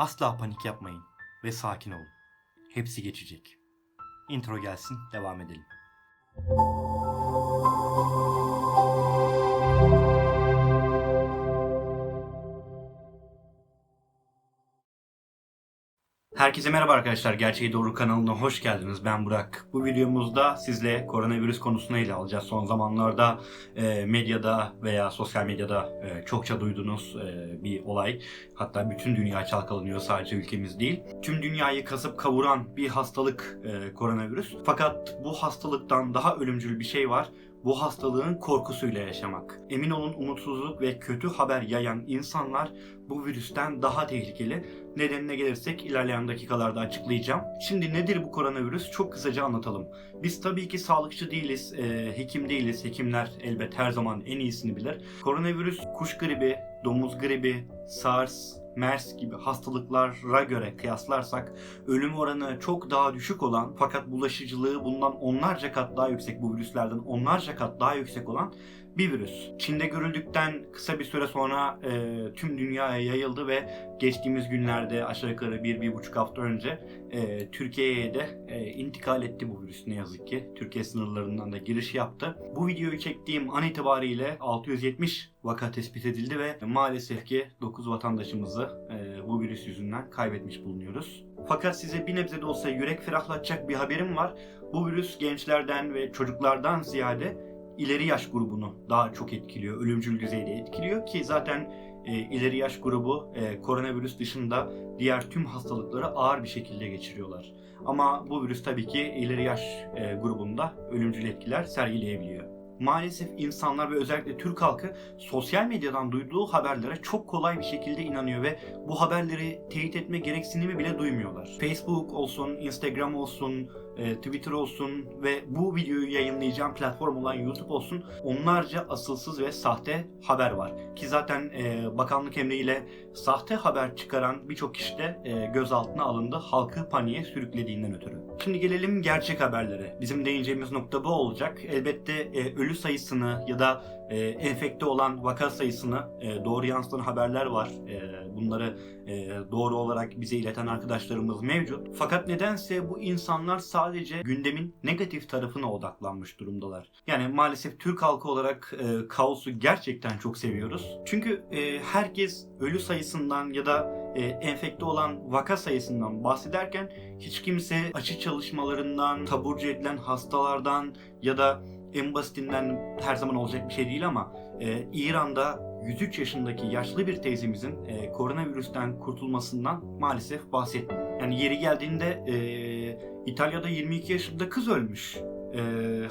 Asla panik yapmayın ve sakin olun. Hepsi geçecek. Intro gelsin, devam edelim. Herkese merhaba arkadaşlar. Gerçeği Doğru kanalına hoş geldiniz. Ben Burak. Bu videomuzda sizle koronavirüs konusunu ele alacağız. Son zamanlarda e, medyada veya sosyal medyada e, çokça duyduğunuz e, bir olay. Hatta bütün dünya çalkalanıyor sadece ülkemiz değil. Tüm dünyayı kasıp kavuran bir hastalık e, koronavirüs. Fakat bu hastalıktan daha ölümcül bir şey var. Bu hastalığın korkusuyla yaşamak. Emin olun umutsuzluk ve kötü haber yayan insanlar bu virüsten daha tehlikeli. Nedenine gelirsek ilerleyen dakikalarda açıklayacağım. Şimdi nedir bu koronavirüs? Çok kısaca anlatalım. Biz tabii ki sağlıkçı değiliz, e, hekim değiliz. Hekimler elbet her zaman en iyisini bilir. Koronavirüs kuş gribi, domuz gribi, SARS, MERS gibi hastalıklara göre kıyaslarsak ölüm oranı çok daha düşük olan fakat bulaşıcılığı bundan onlarca kat daha yüksek bu virüslerden onlarca kat daha yüksek olan bir virüs. Çin'de görüldükten kısa bir süre sonra e, tüm dünyaya yayıldı ve geçtiğimiz günlerde aşağı yukarı bir, bir buçuk hafta önce e, Türkiye'ye de e, intikal etti bu virüs ne yazık ki. Türkiye sınırlarından da giriş yaptı. Bu videoyu çektiğim an itibariyle 670 vaka tespit edildi ve maalesef ki 9 vatandaşımızı e, bu virüs yüzünden kaybetmiş bulunuyoruz. Fakat size bir nebze de olsa yürek ferahlatacak bir haberim var. Bu virüs gençlerden ve çocuklardan ziyade ileri yaş grubunu daha çok etkiliyor, ölümcül düzeyde etkiliyor ki zaten e, ileri yaş grubu e, koronavirüs dışında diğer tüm hastalıkları ağır bir şekilde geçiriyorlar. Ama bu virüs tabii ki ileri yaş e, grubunda ölümcül etkiler sergileyebiliyor. Maalesef insanlar ve özellikle Türk halkı sosyal medyadan duyduğu haberlere çok kolay bir şekilde inanıyor ve bu haberleri teyit etme gereksinimi bile duymuyorlar. Facebook olsun, Instagram olsun, e, Twitter olsun ve bu videoyu yayınlayacağım platform olan YouTube olsun onlarca asılsız ve sahte haber var. Ki zaten e, bakanlık emriyle sahte haber çıkaran birçok kişi de e, gözaltına alındı halkı paniğe sürüklediğinden ötürü. Şimdi gelelim gerçek haberlere. Bizim değineceğimiz nokta bu olacak. Elbette e, ölü sayısını ya da e, enfekte olan vaka sayısını e, doğru yansıtan haberler var. E, bunları e, doğru olarak bize ileten arkadaşlarımız mevcut. Fakat nedense bu insanlar sadece gündemin negatif tarafına odaklanmış durumdalar. Yani maalesef Türk halkı olarak e, kaosu gerçekten çok seviyoruz. Çünkü e, herkes ölü sayısından ya da e, enfekte olan vaka sayısından bahsederken hiç kimse aşı çalışmalarından, taburcu edilen hastalardan ya da en basitinden her zaman olacak bir şey değil ama e, İran'da 103 yaşındaki yaşlı bir teyzemizin e, koronavirüsten kurtulmasından maalesef bahsetmiyor. Yani yeri geldiğinde e, İtalya'da 22 yaşında kız ölmüş. E,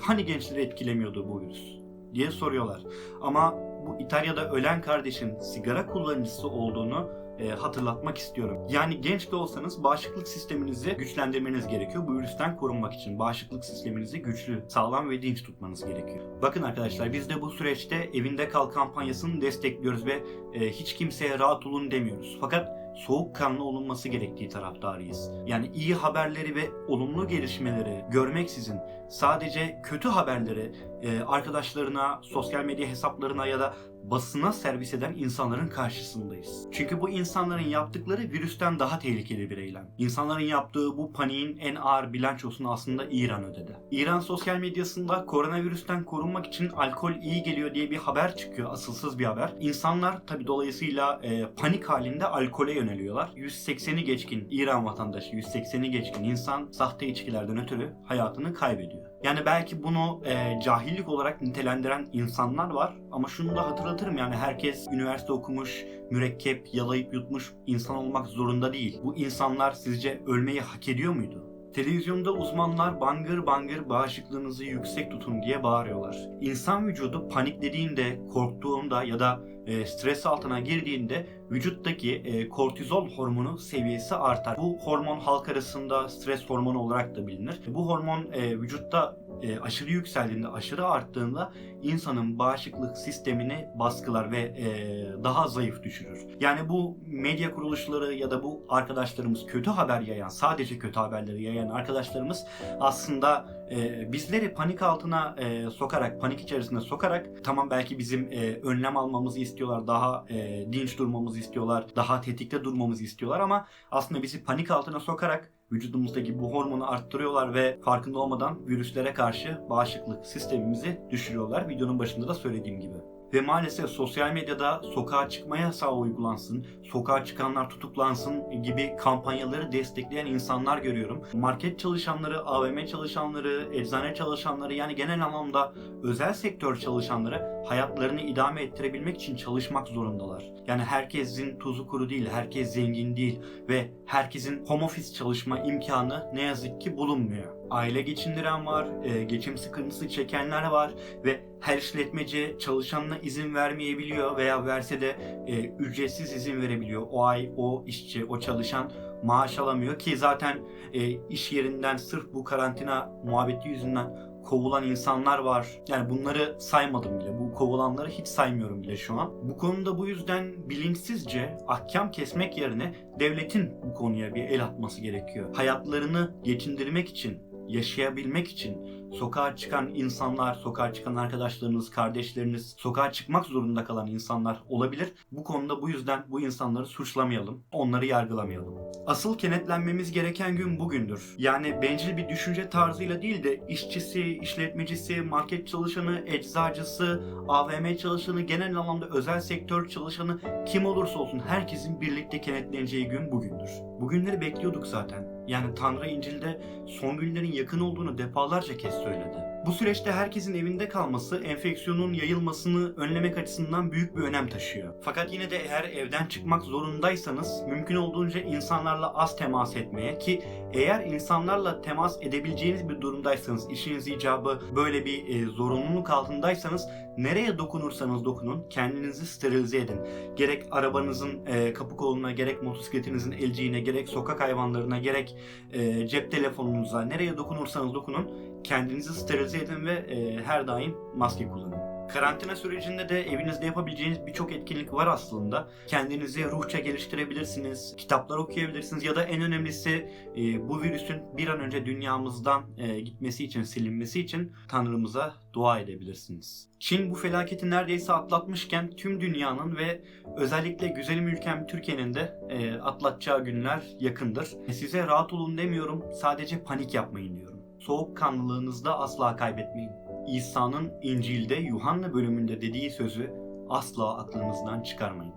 hani gençleri etkilemiyordu bu virüs diye soruyorlar. Ama bu İtalya'da ölen kardeşin sigara kullanıcısı olduğunu e, hatırlatmak istiyorum. Yani genç de olsanız bağışıklık sisteminizi güçlendirmeniz gerekiyor. Bu virüsten korunmak için bağışıklık sisteminizi güçlü, sağlam ve dinç tutmanız gerekiyor. Bakın arkadaşlar biz de bu süreçte evinde kal kampanyasını destekliyoruz ve e, hiç kimseye rahat olun demiyoruz. Fakat soğukkanlı olunması gerektiği taraftarıyız. Yani iyi haberleri ve olumlu gelişmeleri görmeksizin sadece kötü haberleri e, arkadaşlarına, sosyal medya hesaplarına ya da basına servis eden insanların karşısındayız. Çünkü bu insanların yaptıkları virüsten daha tehlikeli bir eylem. İnsanların yaptığı bu paniğin en ağır bilançosunu aslında İran ödedi. İran sosyal medyasında koronavirüsten korunmak için alkol iyi geliyor diye bir haber çıkıyor. Asılsız bir haber. İnsanlar tabi dolayısıyla e, panik halinde alkole yöneliyorlar. 180'i geçkin İran vatandaşı, 180'i geçkin insan sahte içkilerden ötürü hayatını kaybediyor. Yani belki bunu e, cahillik olarak nitelendiren insanlar var ama şunu da hatırlatırım yani herkes üniversite okumuş, mürekkep yalayıp yutmuş insan olmak zorunda değil. Bu insanlar sizce ölmeyi hak ediyor muydu? Televizyonda uzmanlar bangır bangır bağışıklığınızı yüksek tutun diye bağırıyorlar. İnsan vücudu paniklediğinde, korktuğunda ya da e, stres altına girdiğinde vücuttaki e, kortizol hormonu seviyesi artar. Bu hormon halk arasında stres hormonu olarak da bilinir. Bu hormon e, vücutta e, aşırı yükseldiğinde, aşırı arttığında insanın bağışıklık sistemini baskılar ve e, daha zayıf düşürür. Yani bu medya kuruluşları ya da bu arkadaşlarımız kötü haber yayan, sadece kötü haberleri yayan arkadaşlarımız aslında e, bizleri panik altına e, sokarak, panik içerisine sokarak tamam belki bizim e, önlem almamızı istiyorlar, daha e, dinç durmamızı istiyorlar, daha tetikte durmamızı istiyorlar ama aslında bizi panik altına sokarak vücudumuzdaki bu hormonu arttırıyorlar ve farkında olmadan virüslere karşı bağışıklık sistemimizi düşürüyorlar. Videonun başında da söylediğim gibi. Ve maalesef sosyal medyada sokağa çıkma yasağı uygulansın, sokağa çıkanlar tutuklansın gibi kampanyaları destekleyen insanlar görüyorum. Market çalışanları, AVM çalışanları, eczane çalışanları yani genel anlamda özel sektör çalışanları hayatlarını idame ettirebilmek için çalışmak zorundalar. Yani herkesin tuzu kuru değil, herkes zengin değil ve herkesin home office çalışma imkanı ne yazık ki bulunmuyor. Aile geçindiren var, e, geçim sıkıntısı çekenler var ve her işletmeci çalışanına izin vermeyebiliyor veya verse de e, ücretsiz izin verebiliyor. O ay o işçi, o çalışan maaş alamıyor ki zaten e, iş yerinden sırf bu karantina muhabbeti yüzünden kovulan insanlar var. Yani bunları saymadım bile. Bu kovulanları hiç saymıyorum bile şu an. Bu konuda bu yüzden bilinçsizce ahkam kesmek yerine devletin bu konuya bir el atması gerekiyor. Hayatlarını geçindirmek için yaşayabilmek için sokağa çıkan insanlar, sokağa çıkan arkadaşlarınız, kardeşleriniz, sokağa çıkmak zorunda kalan insanlar olabilir. Bu konuda bu yüzden bu insanları suçlamayalım, onları yargılamayalım. Asıl kenetlenmemiz gereken gün bugündür. Yani bencil bir düşünce tarzıyla değil de işçisi, işletmecisi, market çalışanı, eczacısı, AVM çalışanı, genel anlamda özel sektör çalışanı kim olursa olsun herkesin birlikte kenetleneceği gün bugündür. Bugünleri bekliyorduk zaten. Yani Tanrı İncil'de son günlerin yakın olduğunu defalarca kez söyledi. Bu süreçte herkesin evinde kalması enfeksiyonun yayılmasını önlemek açısından büyük bir önem taşıyor. Fakat yine de eğer evden çıkmak zorundaysanız mümkün olduğunca insanlarla az temas etmeye ki eğer insanlarla temas edebileceğiniz bir durumdaysanız, işiniz icabı böyle bir e, zorunluluk altındaysanız nereye dokunursanız dokunun kendinizi sterilize edin. Gerek arabanızın e, kapı koluna, gerek motosikletinizin elciğine, gerek sokak hayvanlarına, gerek e, cep telefonunuza nereye dokunursanız dokunun kendinizi sterilize edin ve e, her daim maske kullanın. Karantina sürecinde de evinizde yapabileceğiniz birçok etkinlik var aslında. Kendinizi ruhça geliştirebilirsiniz, kitaplar okuyabilirsiniz ya da en önemlisi e, bu virüsün bir an önce dünyamızdan e, gitmesi için, silinmesi için Tanrımıza dua edebilirsiniz. Çin bu felaketi neredeyse atlatmışken tüm dünyanın ve özellikle güzelim ülkem Türkiye'nin de e, atlatacağı günler yakındır. Size rahat olun demiyorum, sadece panik yapmayın diyorum. Soğukkanlılığınızda asla kaybetmeyin. İsa'nın İncil'de Yuhanna bölümünde dediği sözü asla aklınızdan çıkarmayın.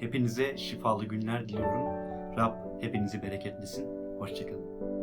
Hepinize şifalı günler diliyorum. Rab hepinizi bereketlesin. Hoşçakalın.